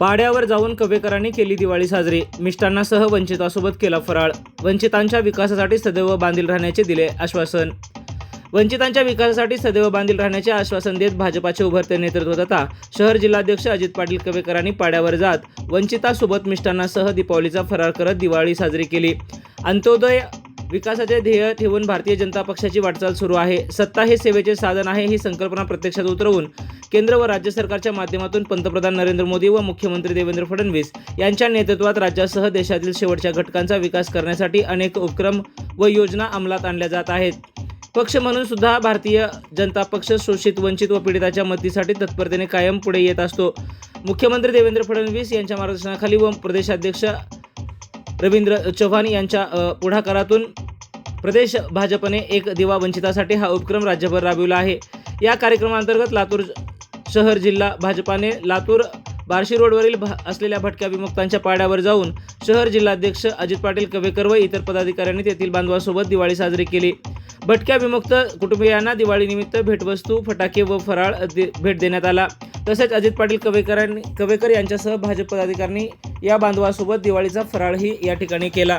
पाड्यावर जाऊन कवेकरांनी केली दिवाळी साजरी. मिष्टांनासह वंचितासोबत केला फराळ. वंचितांच्या विकासासाठी सदैव बांधील राहण्याचे दिले आश्वासन. वंचितांच्या विकासासाठी सदैव बांधील राहण्याचे आश्वासन देत भाजपाचे उभरते नेतृत्व तथा शहर जिल्हाध्यक्ष अजित पाटील कवेकरांनी पाड्यावर जात वंचितासोबत मिष्टांनासह दीपावलीचा फरार करत दिवाळी साजरी केली. अंत्योदय विकासाचे ध्येय ठेवून भारतीय जनता पक्षाची वाटचाल सुरू आहे. सत्ता हे सेवेचे साधन आहे ही संकल्पना प्रत्यक्षात उतरवून केंद्र व राज्य सरकारच्या माध्यमातून पंतप्रधान नरेंद्र मोदी व मुख्यमंत्री देवेंद्र फडणवीस यांच्या नेतृत्वात राज्यासह देशातील शेवटच्या घटकांचा विकास करण्यासाठी अनेक उपक्रम व योजना अंमलात आणल्या जात आहेत. पक्ष म्हणून सुद्धा भारतीय जनता पक्ष शोषित वंचित व पीडिताच्या मदतीसाठी तत्परतेने कायम पुढे येत असतो. मुख्यमंत्री देवेंद्र फडणवीस यांच्या मार्गदर्शनाखाली व प्रदेशाध्यक्ष रवींद्र चव्हाण यांच्या पुढाकारातून प्रदेश भाजपने एक दिवा वंचितासाठी हा उपक्रम राज्यभर राबविला आहे. या कार्यक्रमांतर्गत लातूर शहर जिल्हा भाजपाने लातूर बार्शी रोडवरील भा असलेल्या भटक्या विमुक्तांच्या पाड्यावर जाऊन शहर जिल्हाध्यक्ष अजित पाटील कवेकर व इतर पदाधिकाऱ्यांनी तेथील बांधवासोबत दिवाळी साजरी केली. भटक्या विमुक्त कुटुंबियांना दिवाळीनिमित्त भेटवस्तू फटाके व फराळ दे- भेट देण्यात आला. तसेच अजित पाटील कवेकरांनी कवेकर यांच्यासह भाजप पदाधिकाऱ्यांनी या बांधवासोबत दिवाळीचा फराळही या ठिकाणी केला.